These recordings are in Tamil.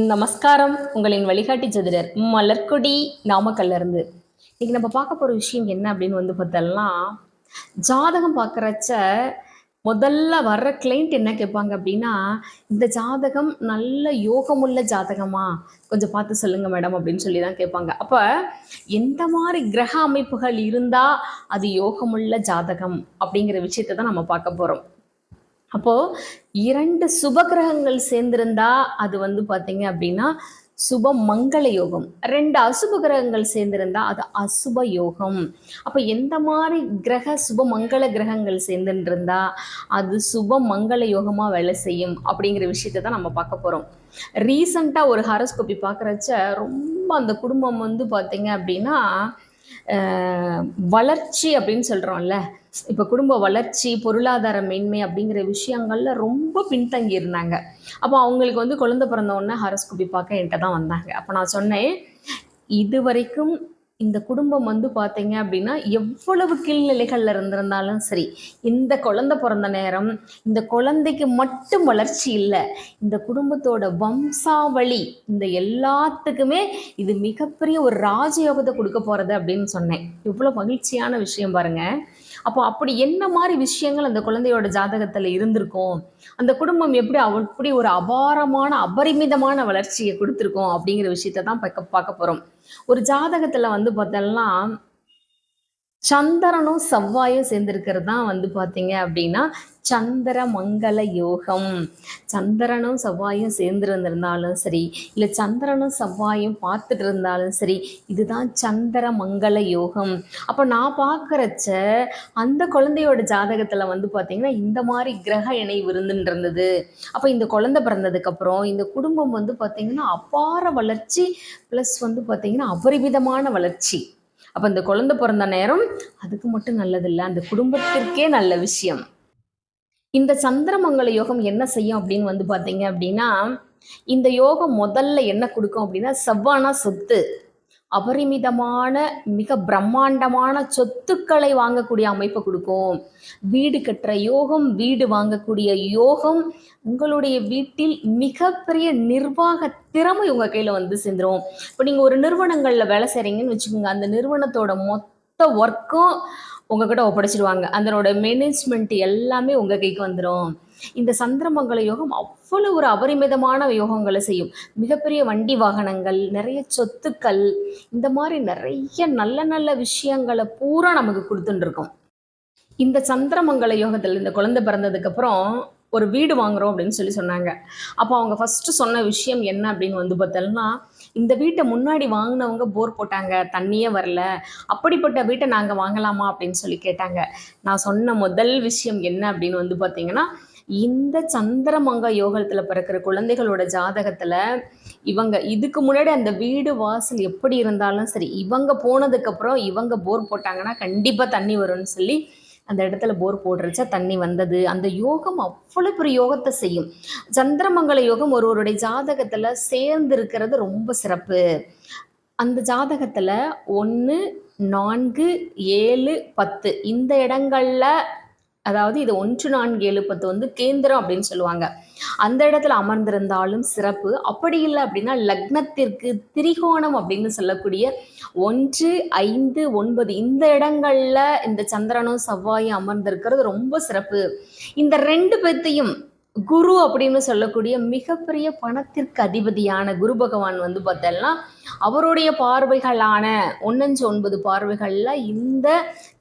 நமஸ்காரம். உங்களின் வழிகாட்டி ஜதிடர் மலர்கொடி நாமக்கல்ல இருந்து இன்னைக்கு நம்ம பார்க்க போற விஷயம் என்ன அப்படின்னு வந்து பார்த்தோம்னா ஜாதகம் பார்க்குறச்ச முதல்ல வர்ற கிளைண்ட் என்ன கேட்பாங்க அப்படின்னா இந்த ஜாதகம் நல்ல யோகமுள்ள ஜாதகமா? கொஞ்சம் பார்த்து சொல்லுங்க மேடம் அப்படின்னு சொல்லி தான் கேட்பாங்க. அப்போ எந்த மாதிரி கிரக அமைப்புகள் இருந்தால் அது யோகமுள்ள ஜாதகம் அப்படிங்கிற விஷயத்தை தான் நம்ம பார்க்க போகிறோம் அப்போ இரண்டு சுப கிரகங்கள் சேர்ந்திருந்தா அது வந்து பாத்தீங்க அப்படின்னா சுப மங்கள யோகம். ரெண்டு அசுப கிரகங்கள் சேர்ந்திருந்தா அது அசுப யோகம். அப்போ எந்த மாதிரி கிரக சுப மங்கள கிரகங்கள் சேர்ந்துருந்தா அது சுப மங்கள யோகமா வேலை செய்யும் அப்படிங்கிற விஷயத்தை தான் நம்ம பார்க்க போறோம். ரீசண்டாக ஒரு ஹாரோஸ்கோப்பி பார்க்குறச்ச ரொம்ப அந்த குடும்பம் வந்து பார்த்தீங்க அப்படின்னா வளர்ச்சி அப்படின்னு சொல்கிறோம்ல இப்போ குடும்ப வளர்ச்சி பொருளாதார மேன்மை அப்படிங்கிற விஷயங்கள்ல ரொம்ப பின்தங்கி இருந்தாங்க. அப்போ அவங்களுக்கு வந்து குழந்தை பிறந்த உடனே ஹாரோஸ்கோப்பி பார்க்க என்கிட்ட தான் வந்தாங்க. அப்போ நான் சொன்னேன் இது வரைக்கும் இந்த குடும்பம் வந்து பார்த்தீங்க அப்படின்னா எவ்வளவு கீழ்நிலைகளில் இருந்திருந்தாலும் சரி இந்த குழந்தை பிறந்த நேரம் இந்த குழந்தைக்கு மட்டும் வளர்ச்சி இல்லை இந்த குடும்பத்தோட வம்சாவளி இந்த எல்லாத்துக்குமே இது மிகப்பெரிய ஒரு ராஜயோகத்தை கொடுக்க போகிறது அப்படின்னு சொன்னேன். இவ்வளோ மகிழ்ச்சியான விஷயம் பாருங்கள் அப்போ அப்படி என்ன மாதிரி விஷயங்கள் அந்த குழந்தையோட ஜாதகத்தில் இருந்திருக்கும்? அந்த குடும்பம் எப்படி அப்படி ஒரு அபாரமான அபரிமிதமான வளர்ச்சியை கொடுத்துருக்கோம் அப்படிங்கிற விஷயத்தை தான் பார்க்க பார்க்க போகிறோம் ஒரு ஜாதகத்தில் வந்து பார்த்தோம்னா சந்திரனும் செவ்வாயும் சேர்ந்திருக்கிறது தான் வந்து பார்த்தீங்க அப்படின்னா சந்திர மங்கள யோகம். சந்திரனும் செவ்வாயும் சேர்ந்துருந்திருந்தாலும் சரி இல்லை சந்திரனும் செவ்வாயும் பார்த்துட்டு இருந்தாலும் சரி இதுதான் சந்திர மங்கள யோகம். அப்போ நான் பார்க்குறச்ச அந்த குழந்தையோட ஜாதகத்தில் வந்து பார்த்தீங்கன்னா இந்த மாதிரி கிரக இணைவு இருந்துட்டு இருந்தது. அப்போ இந்த குழந்தை பிறந்ததுக்கப்புறம் இந்த குடும்பம் வந்து பார்த்தீங்கன்னா அப்பார வளர்ச்சி ப்ளஸ் வந்து பார்த்தீங்கன்னா அபரிமிதமான வளர்ச்சி. அப்போ இந்த குழந்தை பிறந்த நேரம் அதுக்கு மட்டும் நல்லதில்லை. அந்த குடும்பத்திற்கே நல்ல விஷயம். இந்த சந்திரமங்கல யோகம் என்ன செய்யும் அப்படின்னு வந்து பார்த்தீங்க அப்படின்னா இந்த யோகம் முதல்ல என்ன கொடுக்கும் அப்படின்னா செவ்வானா சொத்து. அபரிமிதமான மிக பிரம்மாண்டமான சொத்துக்களை வாங்கக்கூடிய அமைப்பை கொடுக்கும். வீடு கட்டுற யோகம் வீடு வாங்கக்கூடிய யோகம் உங்களுடைய வீட்டில் மிகப்பெரிய நிர்வாக திறமை உங்கள் கையில் வந்து சேர்ந்துரும். இப்போ நீங்கள் ஒரு நிறுவனங்களில் வேலை செய்கிறீங்கன்னு வச்சுக்கோங்க அந்த நிறுவனத்தோட மொத்த ஒர்க்கும் உங்ககிட்ட ஒப்படைச்சிடுவாங்க அதனோட மேனேஜ்மெண்ட் எல்லாமே உங்கள் கைக்கு வந்துடும் இந்த சந்திரமங்கல யோகம் அவ்வளவு ஒரு அபரிமிதமான யோகங்களை செய்யும். மிகப்பெரிய வண்டி வாகனங்கள் நிறைய சொத்துக்கள் இந்த மாதிரி நிறைய நல்ல நல்ல விஷயங்களை பூரா நமக்கு கொடுத்துட்டு இருக்கும் இந்த சந்திரமங்கல யோகத்தில் இந்த குழந்தை பிறந்ததுக்கப்புறம் ஒரு வீடு வாங்குறோம் அப்படின்னு சொல்லி சொன்னாங்க. அப்போ அவங்க ஃபஸ்ட்டு சொன்ன விஷயம் என்ன அப்படின்னு வந்து பார்த்தோம்னா இந்த வீட்டை முன்னாடி வாங்கினவங்க போர் போட்டாங்க தண்ணியே வரல. அப்படிப்பட்ட வீட்டை நாங்கள் வாங்கலாமா அப்படின்னு சொல்லி கேட்டாங்க. நான் சொன்ன முதல் விஷயம் என்ன அப்படின்னு வந்து பார்த்தீங்கன்னா இந்த சந்திரமங்க யோகத்தில் பிறக்கிற குழந்தைகளோட ஜாதகத்தில் இவங்க இதுக்கு முன்னாடி அந்த வீடு வாசல் எப்படி இருந்தாலும் சரி இவங்க போனதுக்கப்புறம் இவங்க போர் போட்டாங்கன்னா கண்டிப்பாக தண்ணி வரும்னு சொல்லி அந்த இடத்துல போர் போடுறச்ச தண்ணி வந்தது. அந்த யோகம் அவ்வளோ பெரிய யோகத்தை செய்யும். சந்திரமங்கல யோகம் ஒருவருடைய ஜாதகத்தில் சேர்ந்து இருக்கிறது ரொம்ப சிறப்பு. அந்த ஜாதகத்தில் ஒன்று நான்கு ஏழு பத்து இந்த இடங்கள்ல அதாவது இது ஒன்று நான்கு ஏழு பத்து வந்து கேந்திரம் அப்படின்னு சொல்லுவாங்க. அந்த இடத்துல அமர்ந்திருந்தாலும் சிறப்பு. அப்படி இல்லை அப்படின்னா லக்னத்திற்கு திரிகோணம் அப்படின்னு சொல்லக்கூடிய ஒன்று ஐந்து ஒன்பது இந்த இடங்கள்ல இந்த சந்திரனும் செவ்வாயும் அமர்ந்திருக்கிறது ரொம்ப சிறப்பு. இந்த ரெண்டு பேர்த்தையும் குரு அப்படின்னு சொல்லக்கூடிய மிகப்பெரிய பணத்திற்கு அதிபதியான குரு பகவான் வந்து பார்த்தோம்னா அவருடைய பார்வைகளான ஒன்னஞ்சு ஒன்பது பார்வைகளில் இந்த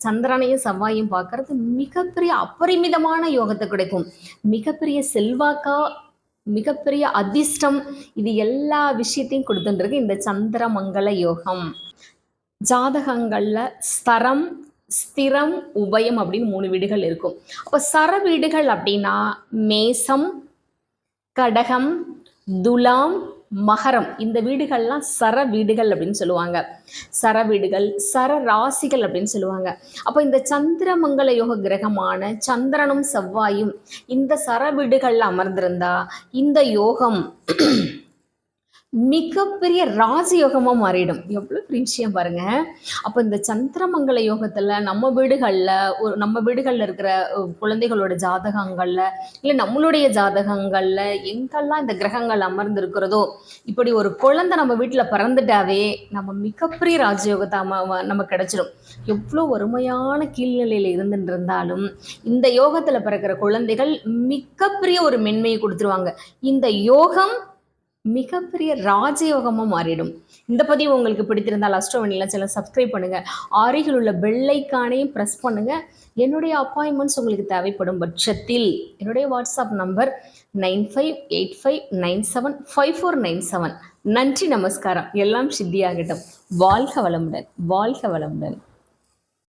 சந்திரனையும் செவ்வாயும் பார்க்கறது மிகப்பெரிய அபரிமிதமான யோகத்தை கிடைக்கும். மிகப்பெரிய செல்வாக்கா மிகப்பெரிய அதிர்ஷ்டம் இது எல்லா விஷயத்தையும் கொடுத்துருக்கு இந்த சந்திரமங்கல யோகம். ஜாதகங்களில் ஸ்தரம் ஸ்திரம் உபயம் அப்படின்னு மூணு வீடுகள் இருக்கும். அப்போ சர வீடுகள் அப்படின்னா மேசம் கடகம் துலாம் மகரம். இந்த வீடுகள்லாம் சர வீடுகள் அப்படின்னு சொல்லுவாங்க. சர வீடுகள் சர ராசிகள் அப்படின்னு சொல்லுவாங்க. அப்போ இந்த சந்திரமங்கல யோக கிரகமான சந்திரனும் செவ்வாயும் இந்த சர வீடுகளில் அமர்ந்திருந்தா இந்த யோகம் மிகப்பெரிய ராஜயோகமாக மாறிடும். எவ்வளோ பெரிய விஷயம் பாருங்க. அப்போ இந்த சந்திரமங்கல யோகத்தில் நம்ம வீடுகளில் ஒரு நம்ம வீடுகளில் இருக்கிற குழந்தைகளோட ஜாதகங்களில் இல்லை நம்மளுடைய ஜாதகங்களில் எங்கெல்லாம் இந்த கிரகங்கள் அமர்ந்திருக்கிறதோ இப்படி ஒரு குழந்தை நம்ம வீட்டில் பிறந்துட்டாவே நம்ம மிகப்பெரிய ராஜயோகத்தை ம- நம்ம கிடைச்சிடும் எவ்வளோ வறுமையான கீழ்நிலையில் இருந்துட்டு இருந்தாலும் இந்த யோகத்தில் பிறக்கிற குழந்தைகள் மிகப்பெரிய ஒரு மென்மையை கொடுத்துருவாங்க. இந்த யோகம் மிகப்பெரிய ராஜயோகமாக மாறிடும். இந்த பதிவு உங்களுக்கு பிடித்திருந்தால் அஸ்ட்ரோவனியில் சில சப்ஸ்கிரைப் பண்ணுங்கள் அருகில் உள்ள பெல்லைக்கானையும் ப்ரெஸ் பண்ணுங்கள் என்னுடைய அப்பாயின்மெண்ட்ஸ் உங்களுக்கு தேவைப்படும் பட்சத்தில் என்னுடைய WhatsApp number nine five eight five nine seven five four nine seven. நன்றி நமஸ்காரம். எல்லாம் சித்தியாகட்டும். வாழ்க வளமுடன் வாழ்க வளமுடன்.